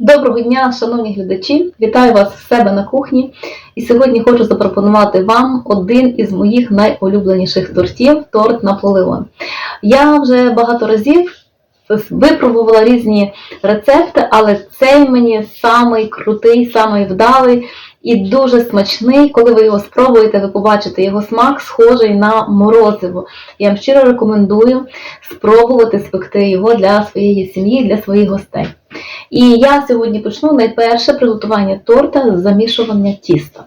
Доброго дня, шановні глядачі! Вітаю вас в себе на кухні. І сьогодні хочу запропонувати вам один із моїх найулюбленіших тортів торт Наполеон. Я вже багато разів випробувала різні рецепти, але цей мені самий крутий, самий вдалий і дуже смачний. Коли ви його спробуєте, ви побачите його смак схожий на морозиво. Я вам щиро рекомендую спробувати спекти його для своєї сім'ї, для своїх гостей. І я сьогодні почну найперше приготування торта з замішування тіста.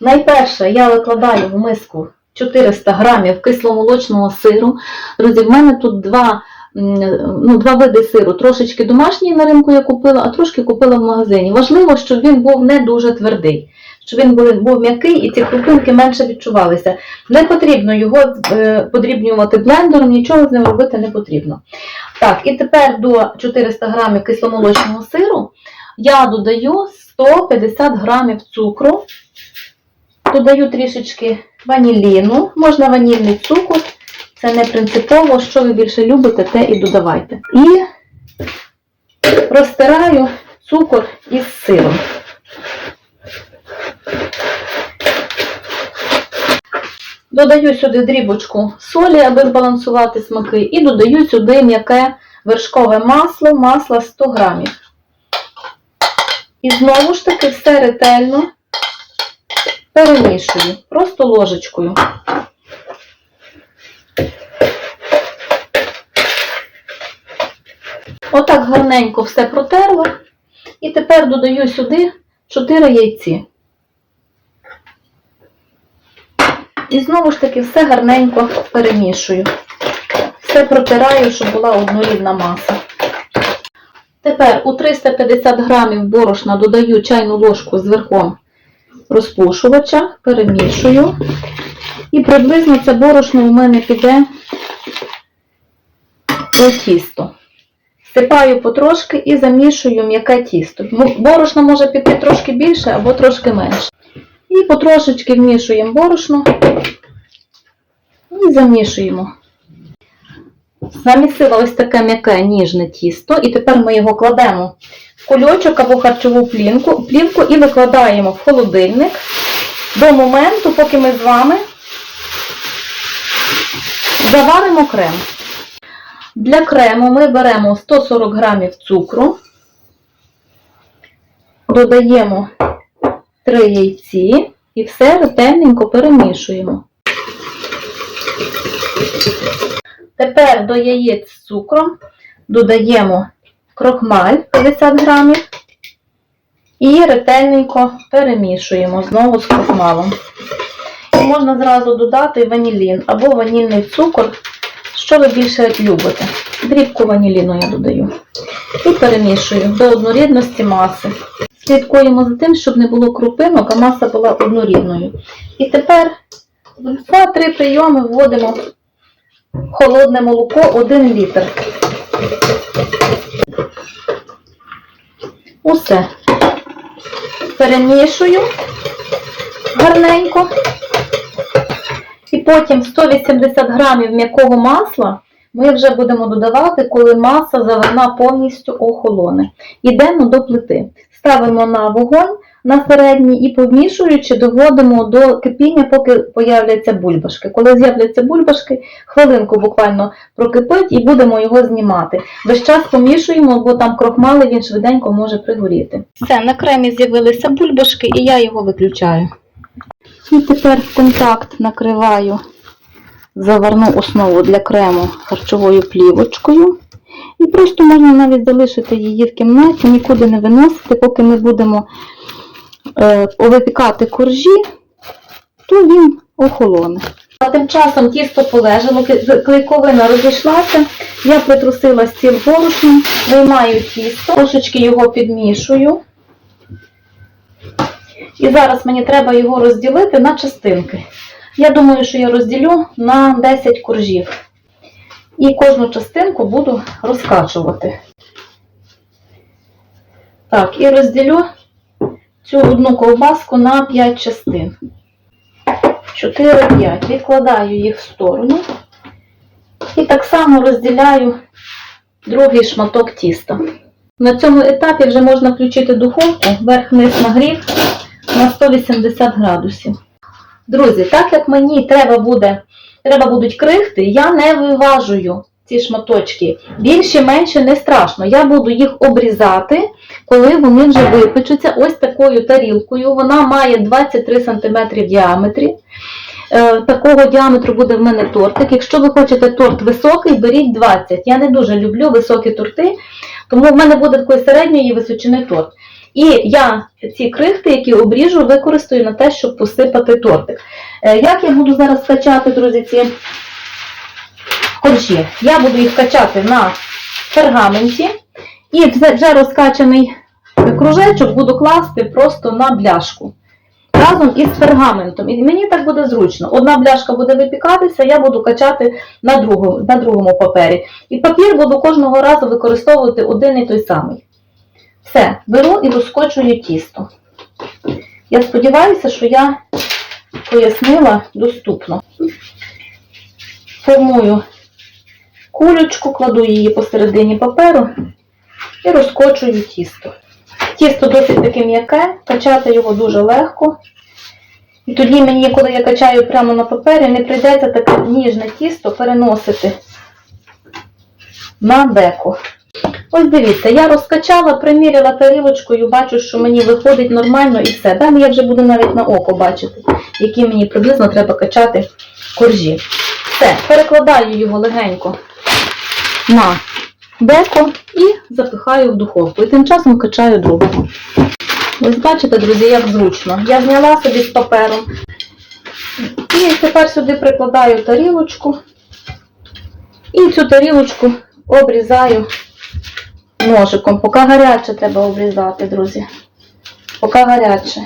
Найперше я викладаю в миску 400 грамів кисломолочного сиру. Друзі, в мене тут два, ну, два види сиру. Трошечки домашній на ринку я купила, а трошки купила в магазині. Важливо, щоб він був не дуже твердий, щоб він був, був м'який і ці крупинки менше відчувалися. Не потрібно його е, подрібнювати блендером, нічого з ним робити не потрібно. Так, і тепер до 400 грамів кисломолочного сиру я додаю 150 грамів цукру, додаю трішечки ваніліну, можна ванільний цукор, це не принципово, що ви більше любите, те і додавайте. І розтираю цукор із сиром. Додаю сюди дрібочку солі, аби збалансувати смаки, і додаю сюди м'яке вершкове масло, масло 100 грамів. І знову ж таки все ретельно перемішую, просто ложечкою. Отак гарненько все протерла. І тепер додаю сюди 4 яйці. І знову ж таки все гарненько перемішую. Все протираю, щоб була однорідна маса. Тепер у 350 грамів борошна додаю чайну ложку з верхом розпушувача, перемішую. І приблизно це борошно у мене піде у тісто. Сипаю потрошки і замішую м'яке тісто. Борошно може піти трошки більше або трошки менше. І потрошечки вмішуємо борошно і замішуємо. Замісила ось таке м'яке ніжне тісто, і тепер ми його кладемо в кульочок або харчову плінку, плівку і викладаємо в холодильник до моменту, поки ми з вами заваримо крем. Для крему ми беремо 140 грамів цукру, додаємо 3 яйці і все ретельненько перемішуємо. Тепер до яєць з цукром додаємо крохмаль 50 грамів і ретельненько перемішуємо знову з крохмалом. І можна зразу додати ванілін або ванільний цукор, що ви більше любите. Дрібку ваніліну я додаю. І перемішую до однорідності маси. Слідкуємо за тим, щоб не було крупинок, а маса була однорідною. І тепер в 2-3 прийоми вводимо холодне молоко 1 літр. Усе. Перемішую гарненько. І потім 180 грамів м'якого масла ми вже будемо додавати, коли маса заварна повністю охолоне. Йдемо до плити. Ставимо на вогонь на середній і помішуючи, доводимо до кипіння, поки появляться бульбашки. Коли з'являться бульбашки, хвилинку буквально прокипить і будемо його знімати. Весь час помішуємо, бо там крохмали він швиденько може пригоріти. Все, на кремі з'явилися бульбашки і я його виключаю. І тепер в контакт накриваю заварну основу для крему харчовою плівочкою. І просто можна навіть залишити її в кімнаті, нікуди не виносити, поки ми будемо е, випікати коржі, то він охолоне. А тим часом тісто полежало, клейковина розійшлася, я притрусила стіл борошном, виймаю тісто, трошечки його підмішую. І зараз мені треба його розділити на частинки. Я думаю, що я розділю на 10 коржів. І кожну частинку буду розкачувати. Так, і розділю цю одну ковбаску на 5 частин. 4-5. Відкладаю їх в сторону. І так само розділяю другий шматок тіста. На цьому етапі вже можна включити духовку верх-низ нагрів на 180 градусів. Друзі, так як мені треба буде, треба будуть крихти, я не виважую ці шматочки. Більше, менше не страшно. Я буду їх обрізати, коли вони вже випечуться ось такою тарілкою. Вона має 23 см в діаметрі. Е, Такого діаметру буде в мене тортик. Якщо ви хочете торт високий, беріть 20. Я не дуже люблю високі торти, тому в мене буде такої середньої височини торт. І я ці крихти, які обріжу, використаю на те, щоб посипати тортик. Е, Як я буду зараз качати, друзі, ці коржі? Я буду їх качати на пергаменті і вже розкачаний кружечок буду класти просто на бляшку. Разом із пергаментом. І мені так буде зручно. Одна бляшка буде випікатися, я буду качати на, другу, на другому папері. І папір буду кожного разу використовувати один і той самий. Все, беру і розкочую тісто. Я сподіваюся, що я пояснила доступно. Формую кулечку, кладу її посередині паперу і розкочую тісто. Тісто досить таке м'яке, качати його дуже легко. І тоді мені, коли я качаю прямо на папері, не прийдеться таке ніжне тісто переносити на деко. Ось дивіться, я розкачала, приміряла тарілочкою, бачу, що мені виходить нормально і все. Далі я вже буду навіть на око бачити, які мені приблизно треба качати коржі. Все, перекладаю його легенько на деко і запихаю в духовку. І тим часом качаю другого. Ось бачите, друзі, як зручно. Я зняла собі з папером. І тепер сюди прикладаю тарілочку. І цю тарілочку обрізаю ножиком. Поки гаряче треба обрізати, друзі. Поки гаряче.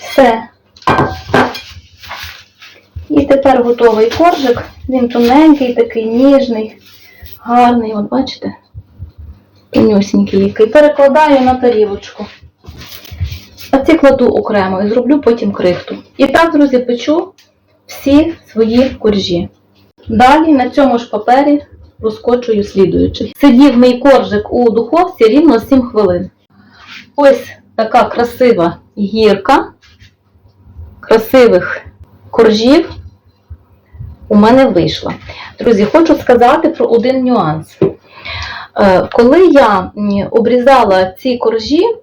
Все. І тепер готовий коржик. Він тоненький, такий ніжний, гарний. От бачите? Пенюсенький який. Перекладаю на тарілочку. А ці кладу окремо і зроблю потім крихту. І так, друзі, печу всі свої коржі. Далі на цьому ж папері розкочую слідуючий. Сидів мій коржик у духовці рівно 7 хвилин. Ось така красива гірка красивих коржів у мене вийшла. Друзі, хочу сказати про один нюанс. Е, Коли я обрізала ці коржі е,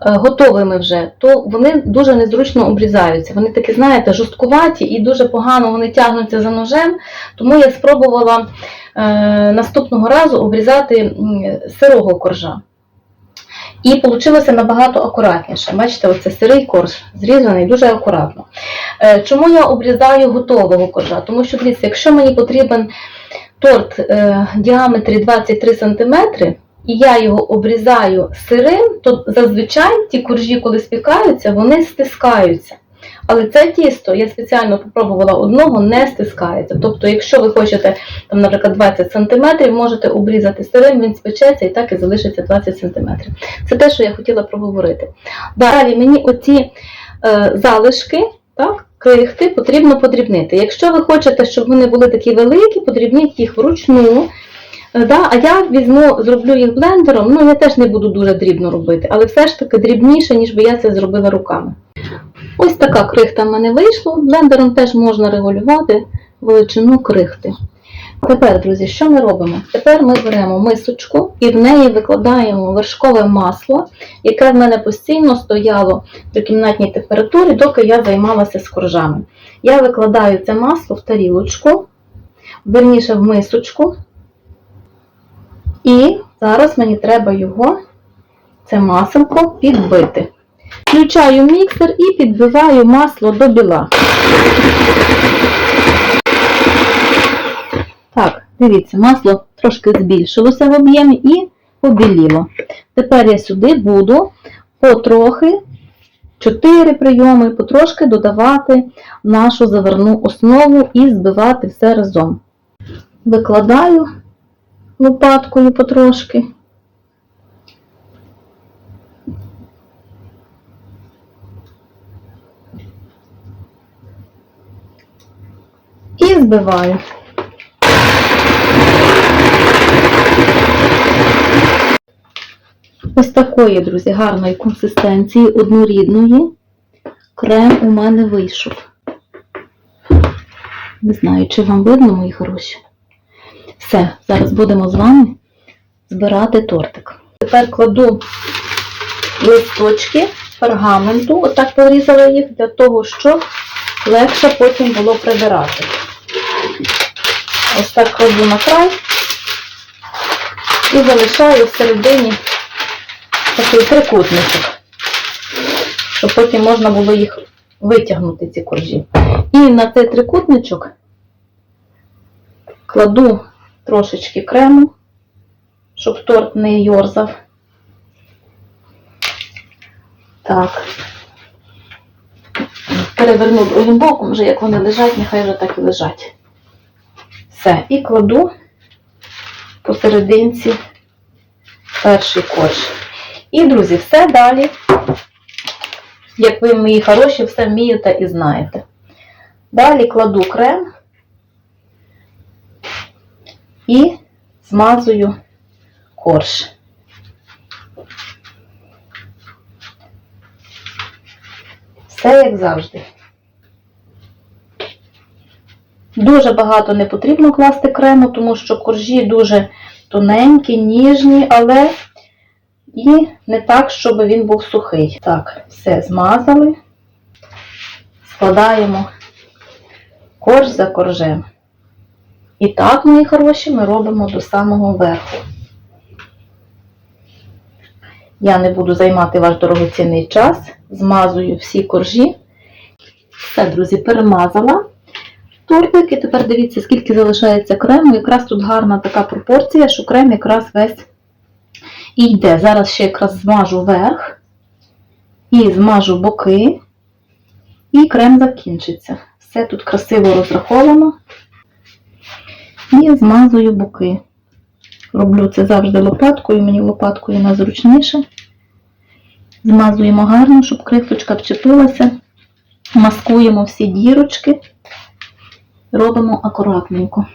готовими вже, то вони дуже незручно обрізаються. Вони такі, знаєте, жорсткуваті і дуже погано вони тягнуться за ножем. Тому я спробувала наступного разу обрізати сирого коржа. І вийшло набагато акуратніше. Бачите, оце сирий корж зрізаний дуже акуратно. Е, Чому я обрізаю готового коржа? Тому що, дивіться, якщо мені потрібен торт е, діаметрі 23 см, і я його обрізаю сирим, то зазвичай ті коржі, коли спікаються, вони стискаються. Але це тісто, я спеціально попробувала одного, не стискається. Тобто, якщо ви хочете, там, наприклад, 20 см, можете обрізати сирим, він спечеться і так і залишиться 20 см. Це те, що я хотіла проговорити. Далі мені оці е, залишки, так, крихти потрібно подрібнити. Якщо ви хочете, щоб вони були такі великі, подрібніть їх вручну. Е, Да, а я візьму, зроблю їх блендером. Ну, я теж не буду дуже дрібно робити, але все ж таки дрібніше, ніж би я це зробила руками. Ось така крихта в мене вийшла. Блендером теж можна регулювати величину крихти. Тепер, друзі, що ми робимо? Тепер ми беремо мисочку і в неї викладаємо вершкове масло, яке в мене постійно стояло при кімнатній температурі, доки я займалася з коржами. Я викладаю це масло в тарілочку, верніше в мисочку. І зараз мені треба його, це маселко, підбити. Включаю міксер і підбиваю масло до біла. Так, дивіться, масло трошки збільшилося в об'ємі і побіліло. Тепер я сюди буду потрохи, 4 прийоми, потрошки додавати нашу заварну основу і збивати все разом. Викладаю лопаткою потрошки. і збиваю. Ось такої, друзі, гарної консистенції, однорідної. Крем у мене вийшов. Не знаю, чи вам видно, мої хороші. Все, зараз будемо з вами збирати тортик. Тепер кладу листочки пергаменту, отак порізала їх для того, щоб легше потім було прибирати. Ось так кладу на край і залишаю всередині такий трикутничок, щоб потім можна було їх витягнути, ці коржі. І на цей трикутничок кладу трошечки крему, щоб торт не йорзав. Так. Переверну другим боком, вже як вони лежать, нехай вже так і лежать. Все. І кладу посерединці перший корж. І, друзі, все далі, як ви, мої хороші, все вмієте і знаєте. Далі кладу крем і змазую корж. Все як завжди. Дуже багато не потрібно класти крему, тому що коржі дуже тоненькі, ніжні, але і не так, щоб він був сухий. Так, все змазали. Складаємо корж за коржем. І так, мої хороші, ми робимо до самого верху. Я не буду займати ваш дорогоцінний час, змазую всі коржі. Все, друзі, перемазала тортик. І тепер дивіться, скільки залишається крему. Якраз тут гарна така пропорція, що крем якраз весь і йде. Зараз ще якраз змажу верх і змажу боки, і крем закінчиться. Все тут красиво розраховано. І змазую боки. Роблю це завжди лопаткою, мені лопаткою найзручніше. Змазуємо гарно, щоб крихточка вчепилася. Маскуємо всі дірочки. Робимо акуратненько.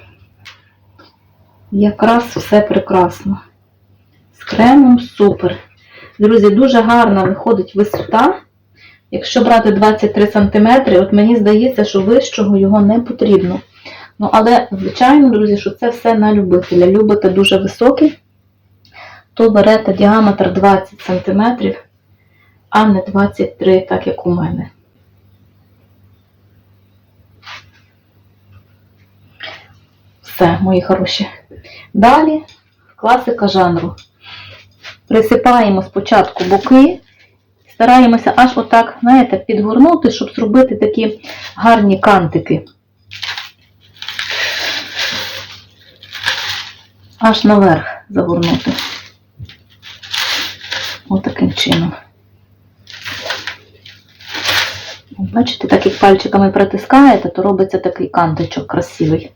Якраз все прекрасно. З кремом супер. Друзі, дуже гарна виходить висота. Якщо брати 23 см, от мені здається, що вищого його не потрібно. Ну, але, звичайно, друзі, що це все на любителя. Любите дуже високий, то берете діаметр 20 см, а не 23, так як у мене. Все, мої хороші. Далі класика жанру. Присипаємо спочатку боки, стараємося аж отак, знаєте, підгорнути, щоб зробити такі гарні кантики. Аж наверх загорнути. Отаким чином. Бачите, так як пальчиками притискаєте, то робиться такий кантичок красивий.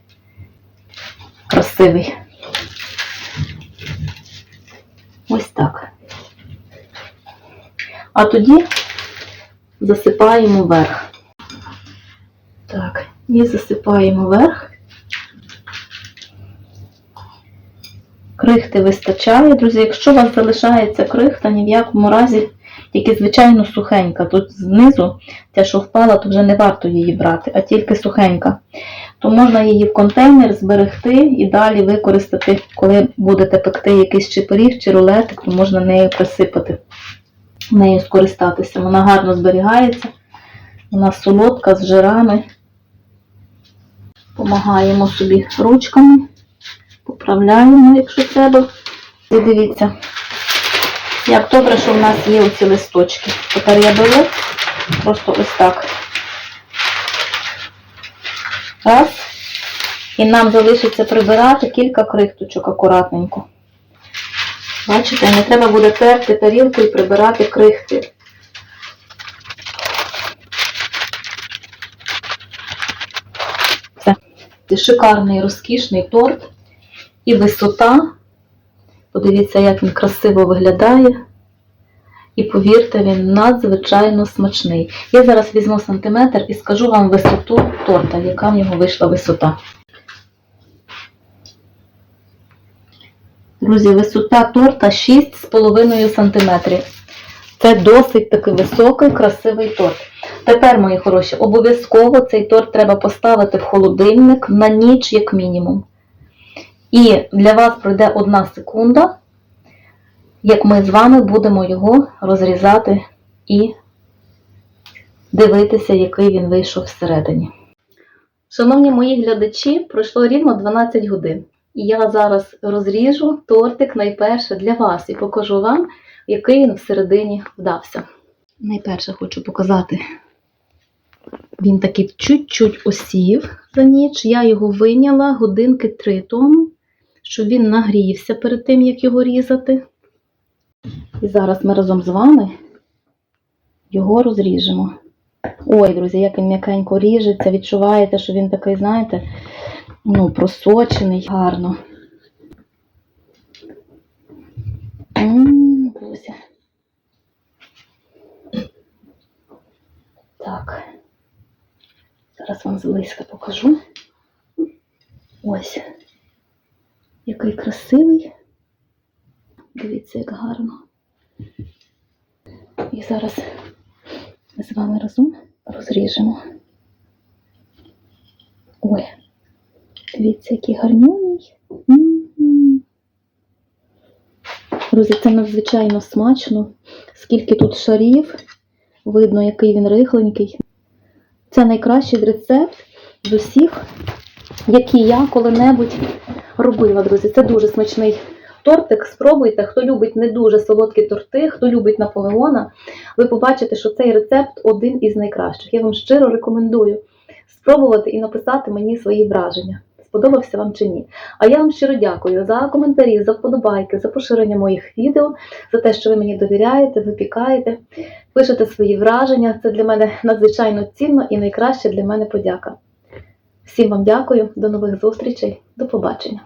Красивий. Ось так. А тоді засипаємо верх. Так, і засипаємо верх. Крихти вистачає, друзі. Якщо у вас залишається крихта, ні в якому разі, тільки звичайно сухенька. Тут знизу, те, що впала, то вже не варто її брати, а тільки сухенька. То можна її в контейнер зберегти і далі використати, коли будете пекти якийсь чи пиріг, чи рулетик, то можна нею присипати, нею скористатися. Вона гарно зберігається, вона солодка з жирами. Помагаємо собі ручками. Поправляємо, якщо треба. І дивіться, як добре, що в нас є оці листочки. Тепер я беру просто ось так. Раз. І нам залишиться прибирати кілька крихточок акуратненько. Бачите, не треба буде терти тарілку і прибирати крихти. Це шикарний, розкішний торт. І висота. Подивіться, як він красиво виглядає. І повірте, він надзвичайно смачний. Я зараз візьму сантиметр і скажу вам висоту торта, яка в нього вийшла висота. Друзі, висота торта 6,5 см. Це досить таки високий, красивий торт. Тепер, мої хороші, обов'язково цей торт треба поставити в холодильник на ніч, як мінімум. І для вас пройде одна секунда, як ми з вами будемо його розрізати і дивитися, який він вийшов всередині. Шановні мої глядачі, пройшло рівно 12 годин. І я зараз розріжу тортик найперше для вас і покажу вам, який він всередині вдався. Найперше хочу показати. Він таки чуть-чуть осів за ніч. Я його виняла годинки три тому, щоб він нагрівся перед тим, як його різати. І зараз ми разом з вами його розріжемо. Ой, друзі, як він м'якенько ріжеться, відчуваєте, що він такий, знаєте, ну, просочений гарно. М, Друзі. Так. Зараз вам зблизька покажу. Ось. Який красивий. Дивіться, як гарно. І зараз ми з вами разом розріжемо. Ой, дивіться, який гарнюній. М-м. Друзі, це надзвичайно смачно. Скільки тут шарів, видно, який він рихленький. Це найкращий рецепт з усіх, які я коли-небудь робила, друзі. Це дуже смачний тортик. Спробуйте, хто любить не дуже солодкі торти, хто любить Наполеона, ви побачите, що цей рецепт один із найкращих. Я вам щиро рекомендую спробувати і написати мені свої враження. Сподобався вам чи ні. А я вам щиро дякую за коментарі, за вподобайки, за поширення моїх відео, за те, що ви мені довіряєте, випікаєте, пишете свої враження. Це для мене надзвичайно цінно і найкраще для мене подяка. Всім вам дякую, до нових зустрічей, до побачення.